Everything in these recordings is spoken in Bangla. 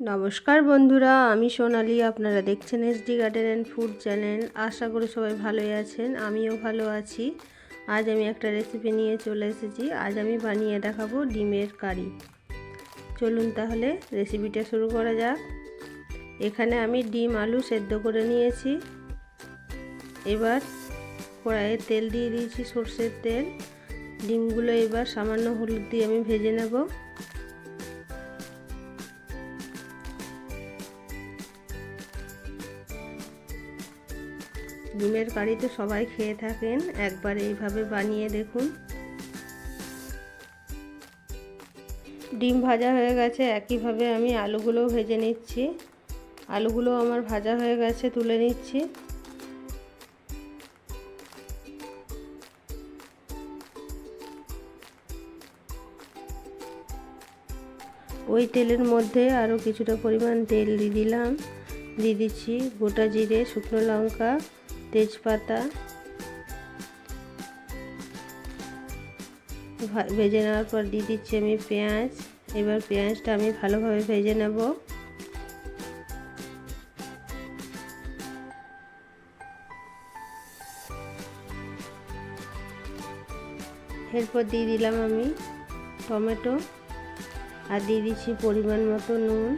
নমস্কার বন্ধুরা, আমি সোনালি, আপনারা দেখছেন SD garden and food channel আশা করি সবাই ভালোই আছেন, আমিও ভালো আছি। আজ আমি একটা রেসিপি নিয়ে চলে এসেছি, আজ আমি বানিয়ে দেখাবো ডিমের কারি। চলুন তাহলে রেসিপিটা শুরু করা যাক। এখানে আমি ডিম আলু সেদ্ধ করে নিয়েছি। এবার কড়াইয়ে তেল দিয়ে দিয়েছি সর্ষের তেল। ডিমগুলো এবার সামান্য হলুদ দিয়ে আমি ভেজে নেব। ডিমের কারি তো সবাই খেয়ে থাকেন। একবার এইভাবে বানিয়ে দেখুন। ডিম ভাজা হয়ে গেছে। একইভাবে আমি আলুগুলো ভেজে নিচ্ছি। আলুগুলো আমার ভাজা হয়ে গেছে, তুলে নিচ্ছি। ওই তেলের মধ্যে আরও কিছুটা পরিমাণ তেল দিয়ে দিলাম। দিয়ে দিচ্ছি গোটা জিরে, শুকনো লঙ্কা তেজপাতা ভেজে নেওয়ার পর দিয়ে দিচ্ছি আমি পেঁয়াজ। এবার পেঁয়াজটা আমি ভালোভাবে ভেজে নেব। এরপর দিয়ে দিলাম আমি টমেটো। আর দিয়ে দিচ্ছি পরিমাণ মতো নুন।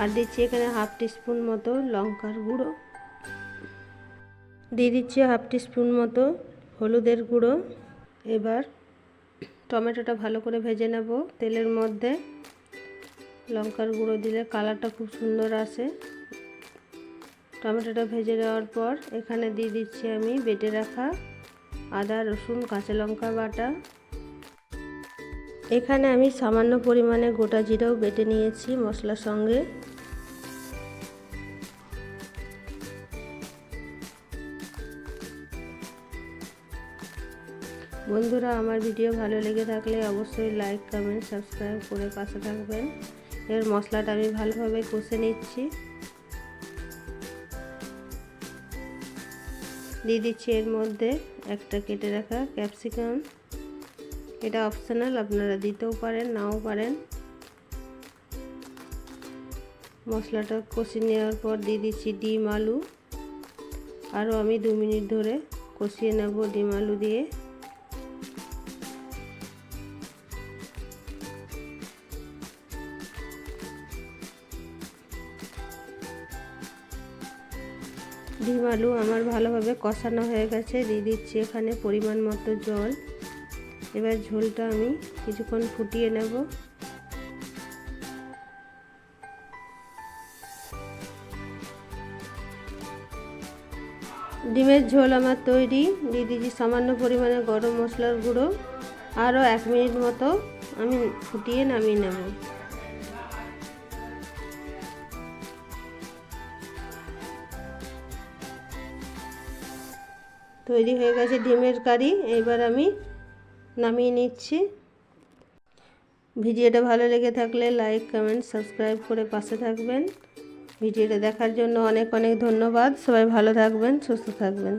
আর দিচ্ছি এখানে হাফ টিস্পুন মতো লঙ্কার গুঁড়ো। দিয়ে দিচ্ছি হাফ টিস্পুন মতো হলুদের গুঁড়ো। এবার টমেটোটা ভালো করে ভেজে নেব তেলের মধ্যে। লঙ্কার গুঁড়ো দিলে কালারটা খুব সুন্দর আসে। টমেটোটা ভেজে নেওয়ার পর এখানে দিয়ে দিচ্ছি আমি বেটে রাখা আদা, রসুন, কাঁচা লঙ্কা বাটা। এখানে আমি সামান্য পরিমাণে গোটা জিরাও বেটে নিয়েছি মশলার সঙ্গে। বন্ধুরা, আমার ভিডিও ভালো লেগে থাকলে অবশ্যই লাইক কমেন্ট সাবস্ক্রাইব করে পাশে থাকবেন। এর মশলাটা আমি ভালোভাবে কষে নিচ্ছি। দিয়ে দিচ্ছি এর মধ্যে একটা কেটে রাখা ক্যাপসিকাম এটা অপশনাল আপনারা দিতেও পারেন, নাও পারেন। মশলাটা কষিয়ে নেওয়ার পর দিয়ে দিচ্ছি ডিম আলু। আরও আমি দু মিনিট ধরে কষিয়ে নেব ডিম আলু দিয়ে। ডিম আলু আমার ভালোভাবে কষানো হয়ে গেছে। দিয়ে দিচ্ছি এখানে পরিমাণ মতো জল। এবার ঝোলটা আমি কিছুক্ষণ ফুটিয়ে নেব। ডিমের ঝোল আমার তৈরি। দিয়ে দিচ্ছি সামান্য পরিমাণে গরম মশলার গুঁড়ো। আরও এক মিনিট মতো আমি ফুটিয়ে নামিয়ে নেব। তৈরি হয়ে গেছে ডিমের কারি। এবার আমি নামিয়ে নিচ্ছি। ভিডিওটা ভালো লেগে থাকলে লাইক কমেন্ট সাবস্ক্রাইব করে পাশে থাকবেন। ভিডিওটা দেখার জন্য অনেক অনেক ধন্যবাদ। সবাই ভালো থাকবেন, সুস্থ থাকবেন।